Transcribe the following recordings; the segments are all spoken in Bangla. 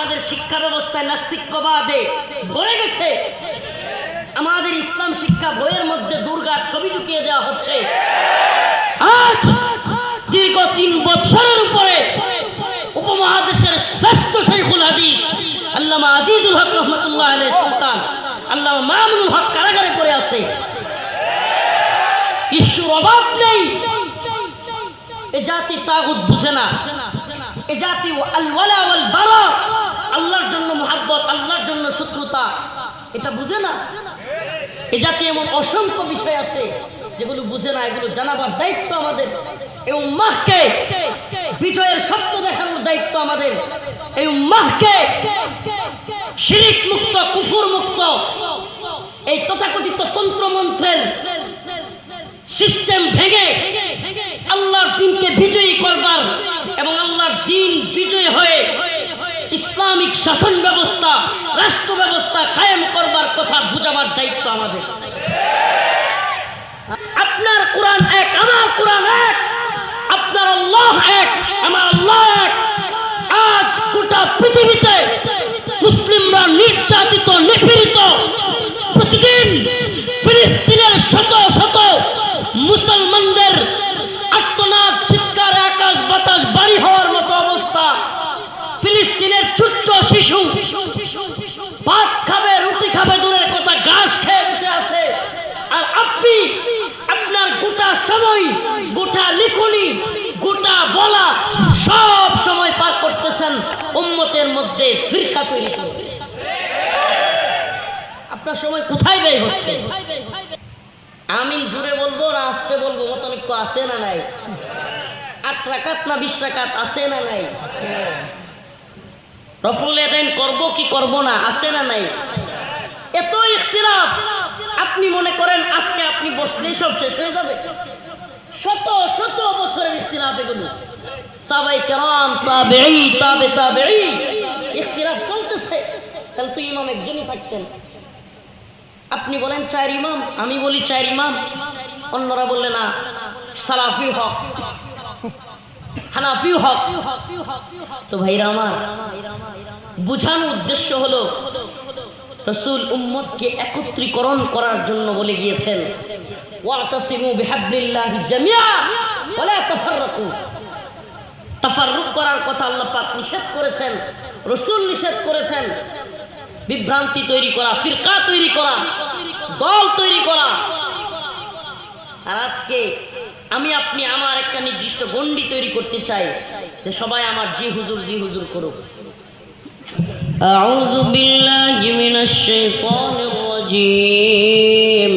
আমাদের শিক্ষা ব্যবস্থায় নাস্তিক্যবাদে ভরে গেছে। আমাদের ইসলাম শিক্ষা বইয়ের মধ্যে দুর্গার ছবি ঢুকিয়ে দেওয়া হচ্ছে। দীর্ঘ তিন বছরের উপরে উপমহাদেশের শ্রেষ্ঠ শৈখুল হাদিস আল্লামা আজিজুল হক রহমতুল্লাহ আলাই সুলতান, আল্লামা মামুনুল হক কারাগারে পড়ে আছে। ঈশ্বর অভাব নেই। এ জাতি তাগুত বুঝে না। এ জাতি আল ওয়ালা ওয়াল বারা আল্লাহর জন্য মোহাব্বত, আল্লাহর জন্য শত্রুতা, এটা বুঝে না? এ জাতি এমন অসংখ্য বিষয় আছে যেগুলো বুঝে না, এগুলো জানাবার দায়িত্ব আমাদের। এই উম্মাহকে বিজয়ের স্বপ্ন দেখানোর দায়িত্ব আমাদের। এই উম্মাহকে শিরিক মুক্ত, কুফুর মুক্ত, এই তথাকথিত তন্ত্রমন্ত্রের সিস্টেম ভেঙে আল্লাহর দিনকে বিজয়ী করবার এবং আল্লাহর দিন বিজয়ী হয়ে ইসলামিক শাসন ব্যবস্থা, রাষ্ট্র ব্যবস্থা কায়েম করবার কথা বুঝাবার দায়িত্ব আমাদের। আপনার কোরআন এক, আমার কোরআন এক, আপনার আল্লাহ এক, আমার আল্লাহ এক। আজ গোটা পৃথিবীতে মুসলিমরা নির্যাতিত নিপীড়িত প্রতিদিন ফিলিস্তিনের শত শত মুসলমানদের আত্মনাদ চিৎকার আকাশ বাতাস বাড়ি হওয়ার মতো অবস্থা ফিলিস্তিনের ছোট্ট শিশু ভাত খাবে রুটি খাবে দূরের কথা ঘাস খেয়ে বসে আছে আর আপনি আপনার গোটা সময় গোটা লিখনি গোটা বলা সব সময় পার করতেছেন উম্মতের মধ্যে ফিরকা তৈরি করে আপনার সময় কোথায় ব্যয় হচ্ছে? আমি জুড়ে বলব না, আসতে বলব মতনৈক্য আছে না নাই? আট রাকাত না বিশ রাকাত, আছে না নাই? রফুল করব কি করব না, আছে না নাই? এত ইখতিলাফ! আপনি মনে করেন আজকে আপনি বসলেই সব শেষ হয়ে যাবে? শত শত বছরের ইখতিলাফ এগুলো। সাবাই কেরাম, তাবেঈ, তাবে, তাবেঈ, ইখতিলাফ তাহলে তো ইমাম একজনই থাকতেন। আপনি বলেন চার ইমাম? আমি বলি চার ইমাম। অন্যরা বললে, না, সালাফি হক। হানাফি হক। তো ভাইরা আমার বুঝানোর উদ্দেশ্য হলো, রসুল উম্মতকে একত্রীকরণ করার জন্য বলে গিয়েছেন করার কথা আল্লাহ নিষেধ করেছেন, রসুল নিষেধ করেছেন বিভ্রান্তি তৈরি করা ফিরকা তৈরি করা দল তৈরি করা আর আজকে আমি আপনি আমার একটা নির্দিষ্ট গন্ডি তৈরি করতে চাই যে সবাই আমার জি হুজুর জি হুজুর করুক أعوذ بالله من الشيطان الرجيم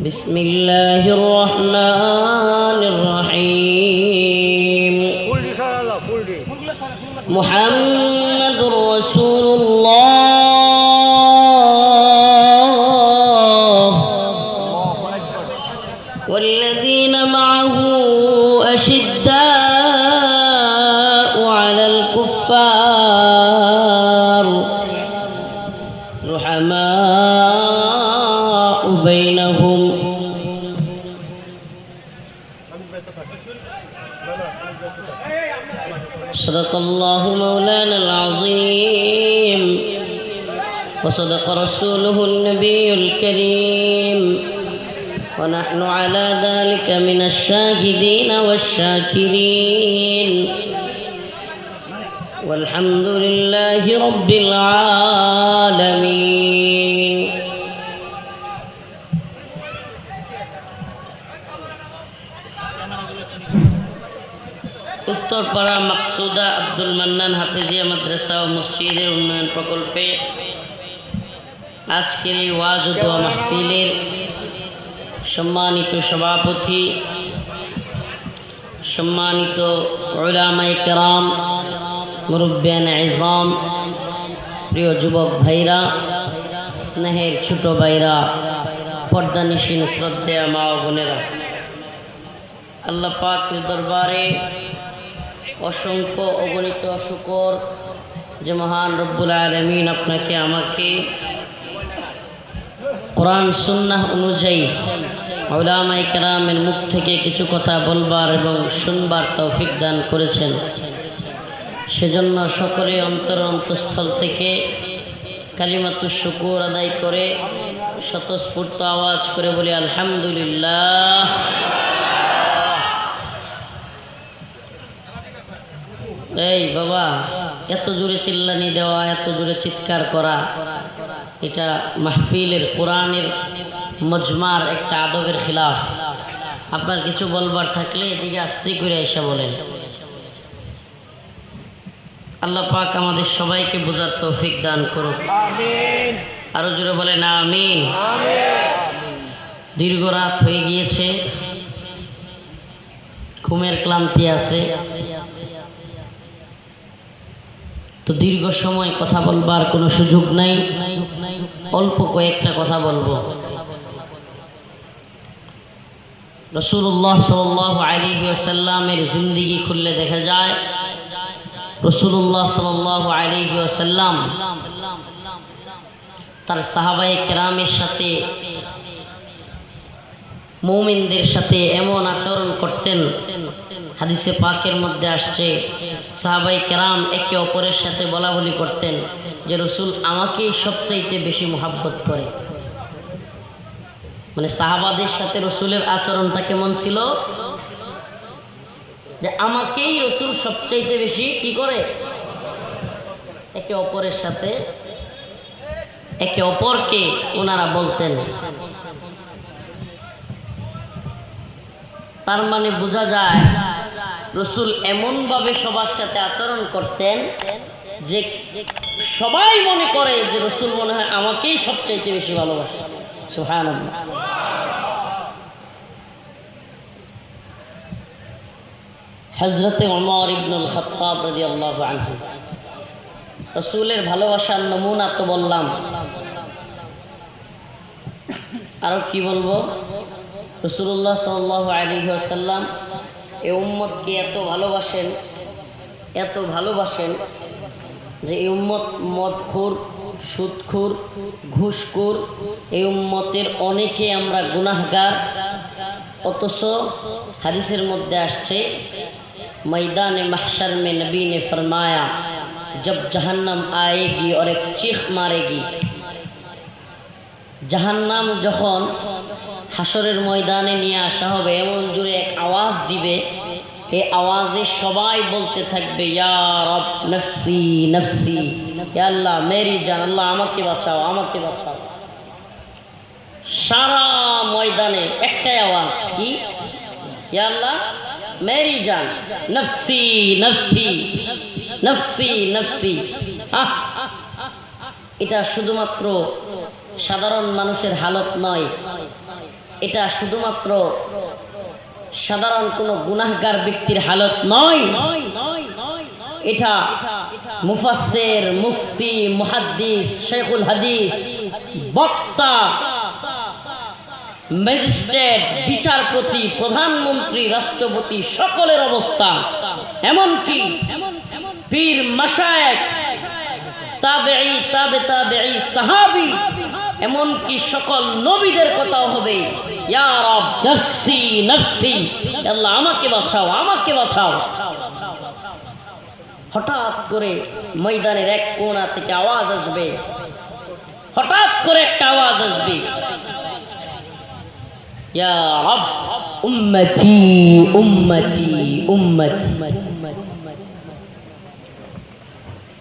بسم الله الرحمن الرحيم ফুল ডি সারালা ফুল ডি محمد وصدق رسوله النبي الكريم ونحن على ذلك من الشاهدين والشاكرين والحمد لله رب العالمين উত্তরপাড়া মাকসুদা আব্দুল মান্নান হাফিজিয়া মাদ্রাসা ও মসজিদের উন্নয়ন প্রকল্পে আজকের এই ওয়াজ দোয়া মাহফিলের সম্মানিত সভাপতি, সম্মানিত ওলামাই কেরাম ইজাম প্রিয় যুবক ভাইরা, স্নেহের ছোট ভাইরা পর্দানিসীন শ্রদ্ধা মা বোনেরা, আল্লাহ পাকের দরবারে অসংখ্য অগণিত শুকর যে মহান রব্বুল আলমিন আপনাকে, আমাকে কোরআন সুন্নাহ অনুযায়ী ওলামাই কেরামের মুখ থেকে কিছু কথা বলবার এবং শুনবার তৌফিক দান করেছেন। সেজন্য সকলে অন্তর অন্তঃস্থল থেকে কালিমাতু শুকুর আদায় করে স্বতঃস্ফূর্ত আওয়াজ করে বলি, আলহামদুলিল্লাহ। এই বাবা, এত জোরে চিল্লানি দেওয়া, এত জোরে চিৎকার করা। এটা মাহফিলের কোরআনের মজমার একটা আদবের খিলাফ। আপনার কিছু বলবার থাকলে এদিকে আস্তে করে এসে বলেন। আল্লাহ পাক আমাদের সবাইকে বোঝার তৌফিক দান করুক। আরও জোরে বলেন আমিন। দীর্ঘ রাত হয়ে গিয়েছে। ঘুমের ক্লান্তি আছে। তো দীর্ঘ সময় কথা বলবার কোনো সুযোগ নাই। অল্প কয়েকটা কথা বলব। রসুল্লাহ সাল আলী সাল্লামের জিন্দিগি খুললে দেখা যায় রসুল্লাহ সাল আলী সাল্লাম তার সাহাবাই কেরামের সাথে, মৌমিনদের সাথে এমন আচরণ করতেন, হাদিসে পাকের মধ্যে আসছে সাহাবাই কেরাম একে অপরের সাথে বলা বলি করতেন। যে রসুল আমাকেই সবচাইতে বেশি মোহাব্বত করে। মানে সাহাবাদের সাথে রসুলের আচরণটা কেমন ছিল যে আমাকেই রসুল সবচাইতে বেশি কি করে? একে অপরের সাথে একে অপরকে ওনারা বলতেন। তার মানে বোঝা যায়, রসুল এমনভাবে সবার সাথে আচরণ করতেন যে সবাই মনে করে যে রসুল মনে হয় আমাকেই সবচাইতে বেশি ভালোবাসে। সুহান হজরতে অমর ইবনুল খত্তাব রাজি আল্লাহ আনহু। রসুলের ভালোবাসার নমুনা তো বললাম। আরও কি বলব? রসুল্লাহ সাল আলী আসাল্লাম এ এত ভালোবাসেন এত ভালোবাসেন যে এই উম্মত মদখুর সুদখুর ঘুষখুর এই উম্মতের অনেকে আমরা গুনাহগার অথচ হাদিসের মধ্যে আসছে मैदान महशर में नबी ने फरमाया जब जहन्नम आएगी और एक चीख मारेगी জাহান্নাম যখন হাসরের ময়দানে নিয়ে আসা হবে এমন জোরে এক আওয়াজ দিবে এই আওয়াজে সবাই বলতে থাকবে আল্লাহ, মেরি জান, আল্লাহ, আমাকে বাঁচাও আমাকে বাঁচাও। সারা ময়দানে একটাই আওয়াজ, কি? আল্লাহ, মেরি জান, নফসি নফসি নফসি নফসি। আহ! এটা শুধুমাত্র সাধারণ মানুষের হালত নয়, এটা শুধুমাত্র সাধারণ কোনো গুনাহগার ব্যক্তির হালত নয়। এটা মুফাসের মুফতি, মুহাদ্দিস শেখুল হাদিস, বক্তা, ম্যাজিস্ট্রেট, বিচারপতি, প্রধানমন্ত্রী, রাষ্ট্রপতি, সকলের অবস্থা। এমনকি পীর মাসায়েক তাবেঈ, তাবে তাবেঈ, সাহাবী এমনকি সকল নবীদের কথাও হবে আমাকে বাঁচাও আমাকে বাঁচাও। হঠাৎ করে ময়দানের এক কোণা থেকে আওয়াজ আসবে, হঠাৎ করে একটা আওয়াজ আসবে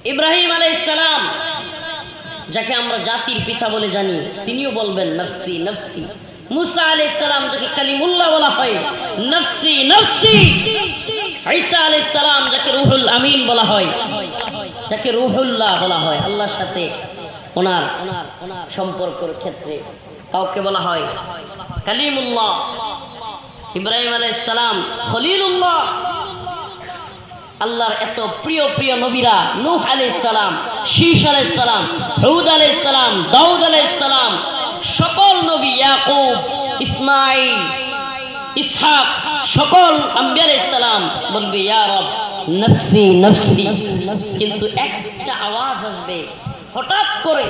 ইব্রাহিম আলাইসালাম যাকে আমরা জাতির পিতা বলে জানি, তিনিও বলবেন, নফসি নফসি। মুসা আলাইসালাম যাকে কালিমুল্লাহ বলা হয়, নফসি নফসি। ঈসা আলাইসালাম যাকে রুহুল আমিন বলা হয়, যাকে রুহুল্লাহ বলা হয়। আল্লাহর সাথে ওনার সম্পর্কের ক্ষেত্রে কাউকে বলা হয়, কালিমুল্লাহ। ইব্রাহিম আলাইসালাম খলিলুল্লাহ। আল্লাহর এত প্রিয় প্রিয় নবীরা, নূহ আলাইহিস সালাম শীষ আলাইহিস সালাম, হুদ আলাইহিস সালাম, দাউদ আলাইহিস সালাম, সকল নবী, ইয়াকুব, ইসমাঈল, ইসহাক, সকল আম্বিয়া আলাইহিস সালাম বলবে, ইয়া রব, নফসি নফসি। কিন্তু একটা আওয়াজ আসবে, হঠাৎ করে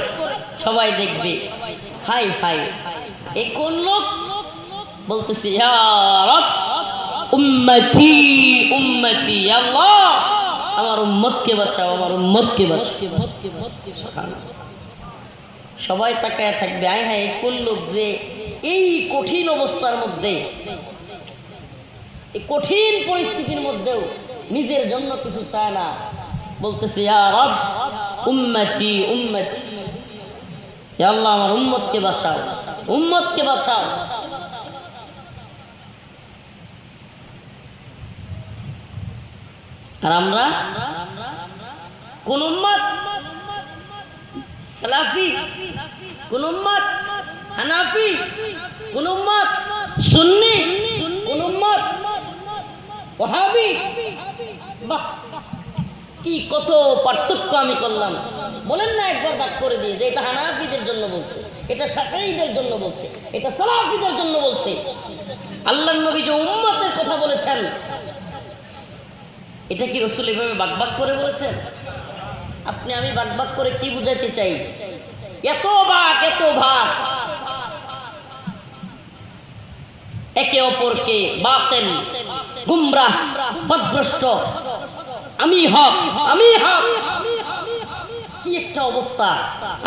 সবাই দেখবে হাই হাই এই কোন লোক? বলতেছে, ইয়া রব উম্মতি উম্মতি, আল্লাহ। আমার উম্মত উম্মতকে বাঁচাও, আমার উম্মতকে বাঁচাও। সবাই তাকায় থাকবে, আয় হ্যাঁ কোন লোক যে এই কঠিন অবস্থার মধ্যে, এই কঠিন পরিস্থিতির মধ্যেও নিজের জন্য কিছু চায় না। বলতেছে উম্মতি উম্মতি। আল্লাহ, আমার উম্মতকে বাঁচাও উম্মতকে বাঁচাও। আর আমরা কোন হানাফি, কোন উম্মত সুন্নি, কোন উম্মত ওহাবি। বাহ, কি কত পার্থক্য আমি করলাম। বলেন না একবার বাক করে দিয়ে যে এটা হানাফিদের জন্য বলছে, এটা সাফাইদের জন্য বলছে, এটা সালাফিদের জন্য বলছে। আল্লাহ নবী যে উম্মতের কথা বলেছেন এটা কি রসুল এভাবে বাকবাক করে বলেছেন? আপনি, আমি বাকবাক করে কি বুঝাতে চাই? এত ভাগ এত ভাগ একে অপরকে বাতেন, গুমরাহ, বদভ্রষ্ট। আমি হক আমি হক। কি একটা অবস্থা।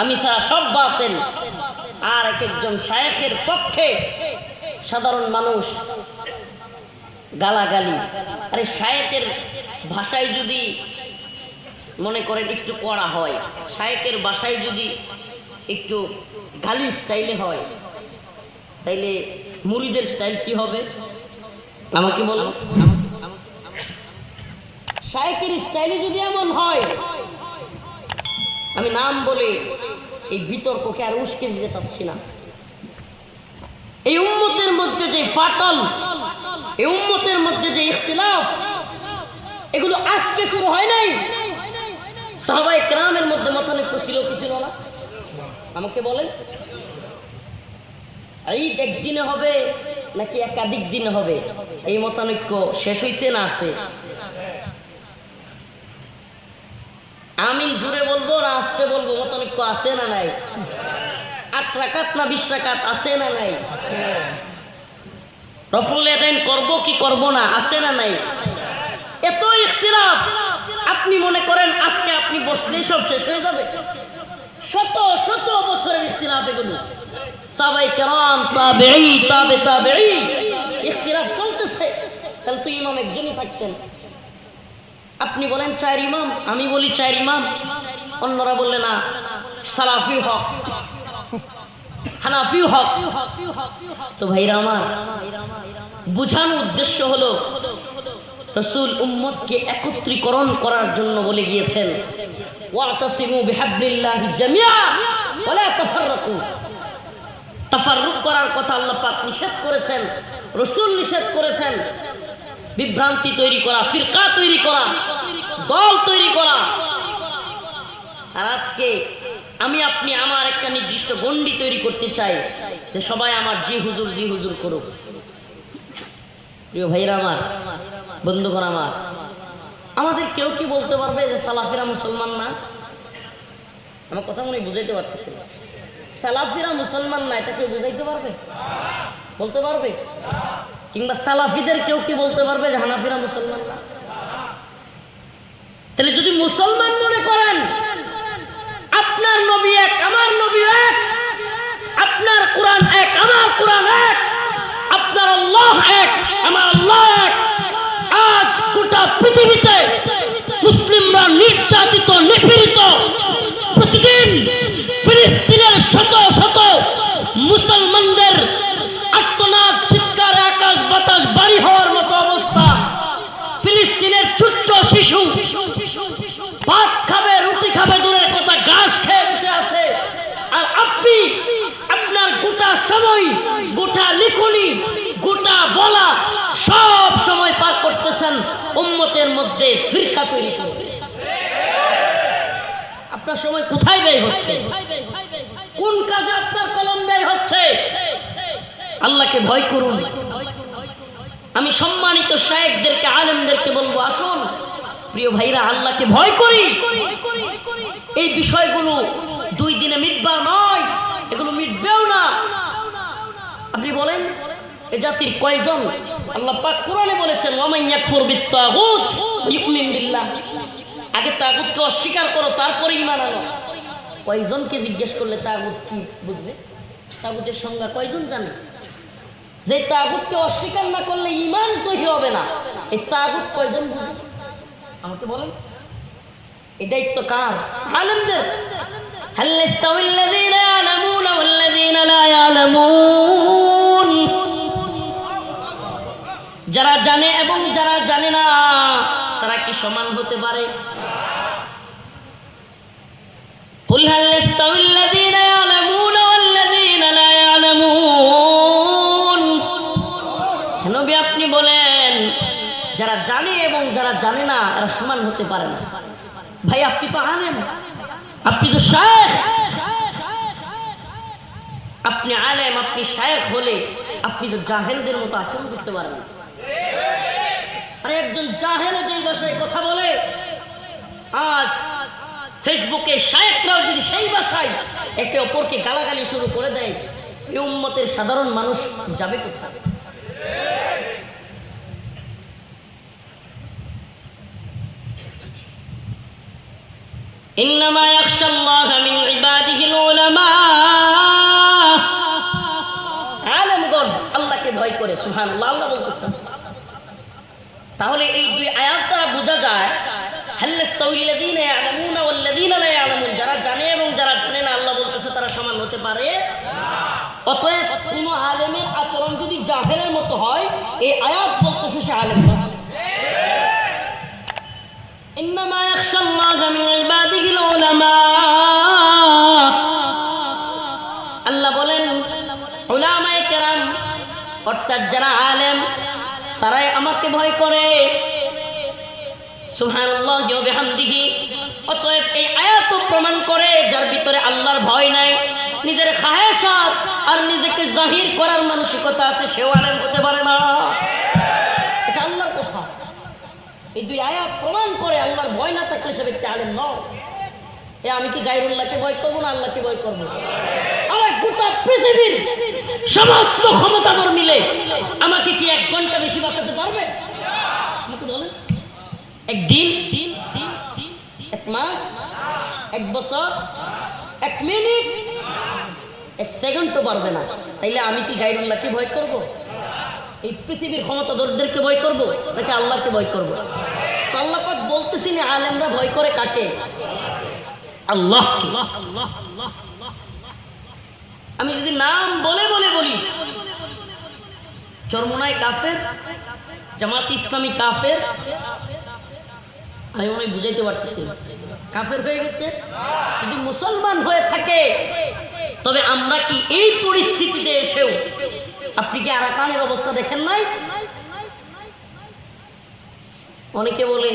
আমি ছাড়া সব বাতেন। আর এক একজন শায়েখের পক্ষে সাধারণ মানুষ গালাগালি। আরে শায়েকের ভাষায় যদি মনে করেন একটু করা হয়, শায়েকের ভাষায় যদি একটু গালি স্টাইলে হয়, তাইলে মুড়িদের স্টাইল কি হবে? আমাকে বলো। শায়েকের স্টাইলে যদি এমন হয়, আমি নাম বলে এই বিতর্ককে আর উস্কে দিতে চাচ্ছি না। এই উম্মতের মধ্যে যে ফাটল, এই উম্মতের মধ্যে যে ইখতিলাফ এগুলো আজকে শুরু হয় নাই। সাহাবাই ক্রামের মধ্যে মতানৈক্য ছিল কি ছিল না? আমাকে বলেন। ঈদ একদিনে হবে নাকি একাধিক দিনে হবে? এই মতানৈক্য শেষ হইছে না আছে? আমিন জুড়ে বলব না আসতে বলব, মতানৈক্য আছে না নাই? আট রাকাত না বিশ রাকাত, আছে না নাই? রফুল এদাইন করব কি করব না, আছে না নাই? এত ইখতিলাফ। আপনি মনে করেন আজকে আপনি বসলেই সব শেষ হয়ে যাবে? শত শত বছরের ইখতিলাফ এগুলো। সাবাই কেরাম, তাবেঈ, তাবে, তাবেঈ। ইখতিলাফ চলতেছে। তাহলে তুই ইমাম একজনই থাকতেন। আপনি বলেন চার ইমাম? আমি বলি চার ইমাম। অন্যরা বললে, না সালাফি হক। হানাফি হক। তো ভাইরা আমার, বুঝানোর উদ্দেশ্য হলো রসুল উম্মতকে একত্রীকরণ করার জন্য বলে গিয়েছেন করার কথা নিষেধ করেছেন, রসুল নিষেধ করেছেন। বিভ্রান্তি তৈরি করা, ফিরকা তৈরি করা, দল তৈরি করা। আর আজকে আমি আপনি আমার একটা নির্দিষ্ট গণ্ডি তৈরি করতে চাই, যে সবাই আমার জি হুজুর জি হুজুর করুক। ভাইরা আমার বন্ধুগণ আমার, আমাদের কেউ কি বলতে পারবে যে সালাফিরা মুসলমান না? আমার কথা মনে বুঝাইতে পারতেছি সালাফিরা মুসলমান না, এটা কেউ বুঝাইতে পারবে? বলতে পারবে? কিংবা সালাফিদের কেউ কি বলতে পারবে যে হানাফিরা মুসলমান না? তাহলে যদি মুসলমান মনে করেন, আপনার নবী এক, আমার নবী এক, আপনার কোরআন এক, আমার কোরআন এক, আপনার আল্লাহ এক, আমার আল্লাহ পৃথিবীতে মুসলিমরা নির্যাতিত, নিপীড়িত। প্রতিদিন ফিলিস্তিনের শত শত মুসলমানদের আত্মনাদ চিৎকার, আকাশ বাতাস বাড়ি হওয়ার মতো অবস্থা। ফিলিস্তিনের ছোট্ট শিশু ভাত খাবে, রুটি খাবে, দূরের কথা ঘাস খেয়ে বসে আছে। আর আপনি আপনার গোটা সময়, গোটা লিখনি, গোটা বলা সব সময় পার করতেছেন। উম্মতের মধ্যে ফিরকা তৈরি করে। আপনার সময় কোথায় ব্যয় হচ্ছে? কোন কাজে আপনার কলম ব্যয় হচ্ছে? আল্লাহকে ভয় করুন। আমি সম্মানিত শায়েকদেরকে আলেমদেরকে বলব, আসুন, প্রিয় ভাইরা, আল্লাহকে ভয় করি। এই বিষয়গুলো দুই দিনে মিটবা নয়, এগুলো মিটবেও না। আপনি বলেন এ জাতির কয়জন আল্লাহ পাক কোরআনে বলেছেন ওয়ামান ইয়াকফুর বিত্তাগুত ইউমিন বিল্লাহ আগে তাগুতকে অস্বীকার করো তারপরে ইমান আনো কয়জনকে জিজ্ঞেস করলে তাগুত কি বুঝবে তাগুতের সংজ্ঞা কয়জন জানে যে তাগুতকে অস্বীকার না করলে ইমান সহি হবে না এই তাগুত কয়জন বুঝবে আমাকে বলেন এই দায়িত্ব কার আলেমদের هل يستوي الذين يعلمون والذين لا يعلمون যারা জানে এবং যারা জানে না তারা কি সমান হতে পারে قل هل يستوي الذين يعلمون والذين لا يعلمون নবী আপনি বলেন যারা জানে এবং যারা জানে না এরা সমান হতে পারে না ভাই আপনি তো আনেন আপনি তো শায়েখ আপনি আলেম আপনি শায়েখ হলে আপনি তো জাহেলদের মতো আচরণ করতে পারেন না আরে একজন জাহেলে যেই ভাষায় কথা বলে আজ ফেসবুকে শায়েকরাও যদি সেই ভাষায় একে অপরকে গালাগালি শুরু করে দেয় এই উম্মতের সাধারণ মানুষ যাবে কোথায় إنما يخشى الله من عباده العلماء আলেমগণ আল্লাহকে ভয় করে সুবহানাল্লাহ আল্লাহ বলতেছেন তাহলে এই দুই আয়াত দ্বারা বোঝা যায় হাল্লাস্তাউল্লাযীনা ইয়ালামুনা ওয়াল্লাযীনা লা ইয়ালামুন যারা জানে এবং যারা জানে না আল্লাহ বলতেছে তারা সমান হতে পারে অতএব কোনো আলেমের আচরণ যদি জাহেলের মতো হয় এই আয়াত বলতেছে সে আলেম না إنما يخشى الله من عباده العلماء আল্লাহ বলেন উলামায়ে কেরাম অর্থাৎ যারা আলেম আমাকে ভয় করে। অতএব এই প্রমাণ করে যার ভিতরে আল্লাহর ভয় নাই, নিজের আর নিজেকে জাহির করার মানসিকতা আছে, সেও হতে পারে না। এটা আল্লাহর কথা। এই দুই আয়াত প্রমাণ করে আল্লাহর ভয় না থাকলে সে ব্যক্তি এ আমি কি গাইরুল্লাহকে ভয় করব না আল্লাহকে ভয় করব? আমার গোটা পৃথিবীর সমস্ত ক্ষমতাধর মিলে আমাকে কি এক ঘণ্টা বেশি বাঁচাতে পারবে? একদিন, এক মাস, এক বছর, এক মিনিট, এক সেকেন্ড তো পারবে না। তাইলে আমি কি গাইরুল্লাহকে ভয় করব? এই পৃথিবীর ক্ষমতাধরদেরকে ভয় করব, নাকি আল্লাহকে ভয় করব? আল্লাহ পাক বলতেছি না, আলেমরা ভয় করে কাকে? আল্লাহ। আমি যদি নাম বলে বলে বলি চরমোনাই কাফের, জামাত ইসলামী কাফের আমি মনে বুঝাইতে পারতেছি। কাফের হয়ে গেছে। যদি মুসলমান হয়ে থাকে, তবে আমরা কি এই পরিস্থিতিতে এসেও আপনি কি আরাকানের অবস্থা দেখেন নাই? অনেকে বলে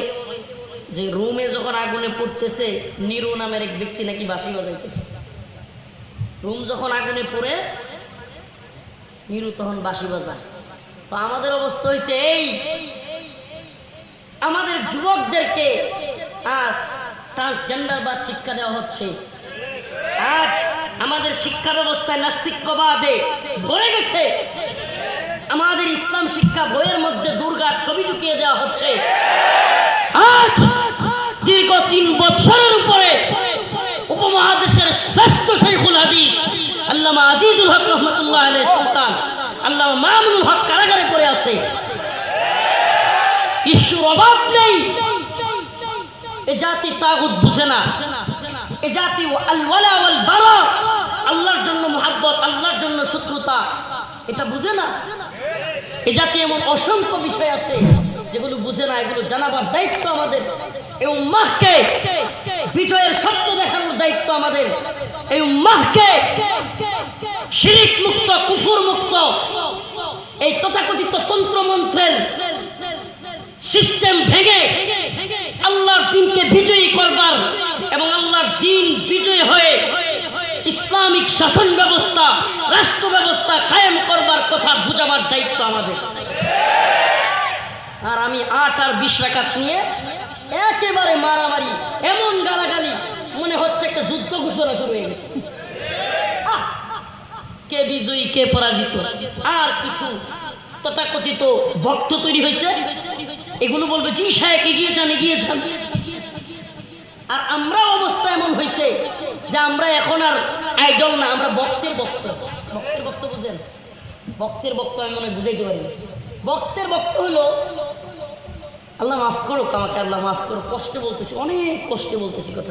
যে রুমে যখন আগুনে পড়তেছে, নিরু নামের এক ব্যক্তি নাকি বাসি বাজাইতেছে। রুম যখন আগুনে পড়ে, নিরু তখন বাঁশি বাজায়। তো আমাদের অবস্থা হয়েছে এই আমাদের যুবকদেরকে আজ ট্রান্সজেন্ডার বা শিক্ষা দেওয়া হচ্ছে। আজ আমাদের শিক্ষা ব্যবস্থায় নাস্তিক্যবাদে ভরে গেছে। আমাদের ইসলাম শিক্ষা বইয়ের মধ্যে দুর্গার ছবি ঢুকিয়ে দেওয়া হচ্ছে। আজ দীর্ঘ তিন বছরের উপরে উপমহাদেশের শ্রেষ্ঠ শৈখুল হাদিস আল্লামা আজিজুল হক রহমতুল্লাহ আলের সন্তান আল্লামা মামুনুল হক কারাগারে পড়ে আছে। ঈশ্বর অভাব নেই। এ জাতি তাগুত বুঝে না। এ জাতি আল্লাহর জন্য মোহাব্বত, আল্লাহর জন্য শত্রুতা। এটা বুঝে না? এ জাতি এমন অসংখ্য বিষয় আছে, যেগুলো বুঝে না, এগুলো জানাবার দায়িত্ব আমাদের। এই উম্মাহকে বিজয়ের স্বপ্ন দেখানোর দায়িত্ব আমাদের। এই উম্মাহকে শিরিক মুক্ত, কুফুর মুক্ত, এই তথাকথিত তন্ত্র মন্ত্রের সিস্টেম ভেঙে আল্লাহর দিনকে বিজয়ী করবার এবং আল্লাহর দিন বিজয়ী হয়ে ইসলামিক শাসন ব্যবস্থা, রাষ্ট্র ব্যবস্থা কায়েম করবার কথা বুঝাবার দায়িত্ব আমাদের। আর আমি আট আর বিশ রাখাত নিয়ে একেবারে মারামারি, এমন গালাগালি, মনে হচ্ছে একটা যুদ্ধ ঘোষণা শুরু হয়ে গেছে! কে বিজয়ী, কে পরাজিত? আর কিছু তথাকথিত ভক্ত তৈরি হয়েছে? এগুলো বলবে, জি সাহেব এগিয়ে যান এগিয়ে যান। আর আমরা অবস্থা এমন হয়েছে যে আমরা এখন আর আইডল না, আমরা বক্তের বক্ত বক্তের বক্ত বুঝেন? বক্তের বক্ত আমি মনে বুঝাইতে পারি বক্তের বক্ত হলো, আল্লাহ মাফ করুক আমাকে, আল্লাহ মাফ করুক, কষ্টে বলতেছি, অনেক কষ্টে বলতেছি কথা